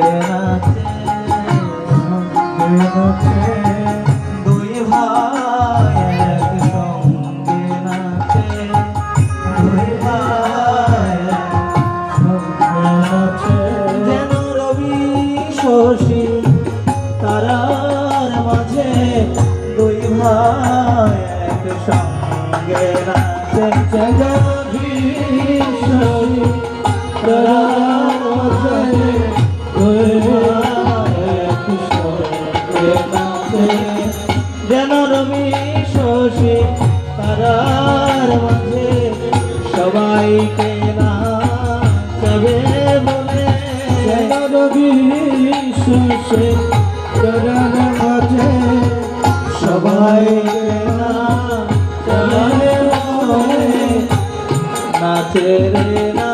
রাতে সবাইকে না সবে মনে সুসে চরণ মাঝে সবাইকে না সবে মনে নাচে রে না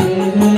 Yeah.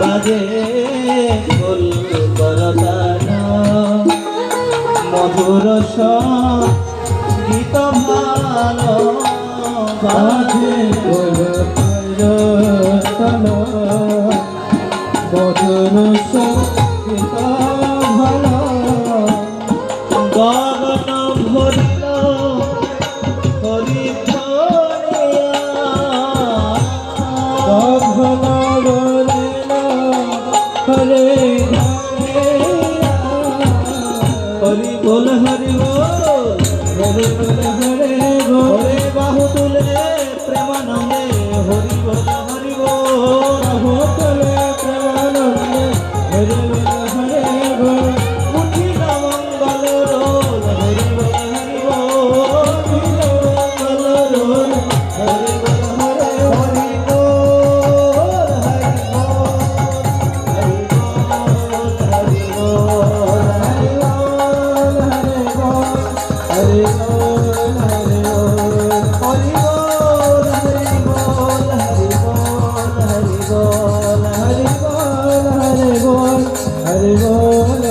বাজে ফুল করতান মধুর গীত ভালো বাজে ফুল করতান মধুর সঙ্গ पिता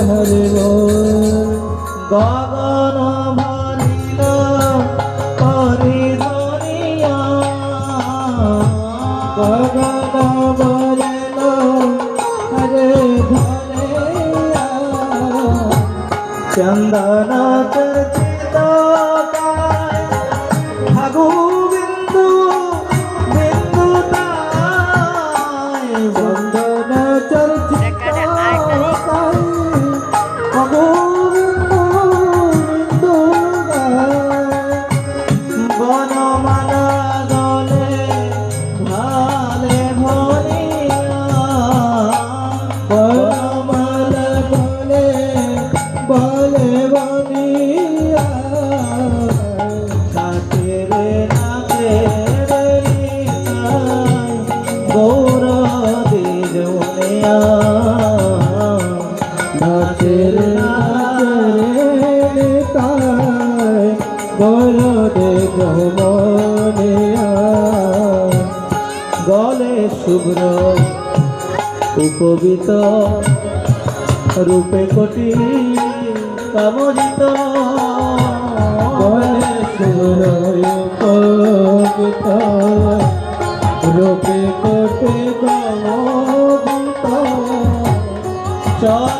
হরে গগন মানিল হরি ধরিয়া গগন চন্দন চর্চে দেখো মনে গলে শুভ্র, উপবিত, রূপে কোটি কামরিত। গলে শুভ্র, উপবিত, রূপে কোটি কামরিত চল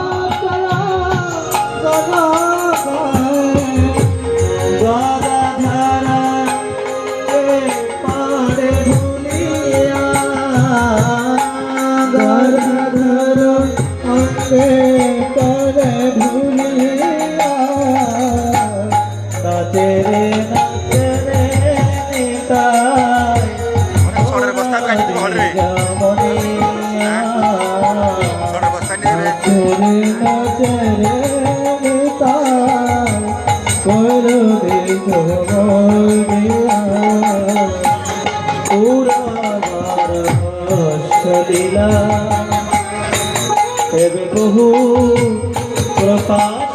দিলা এবে বহু কৃপা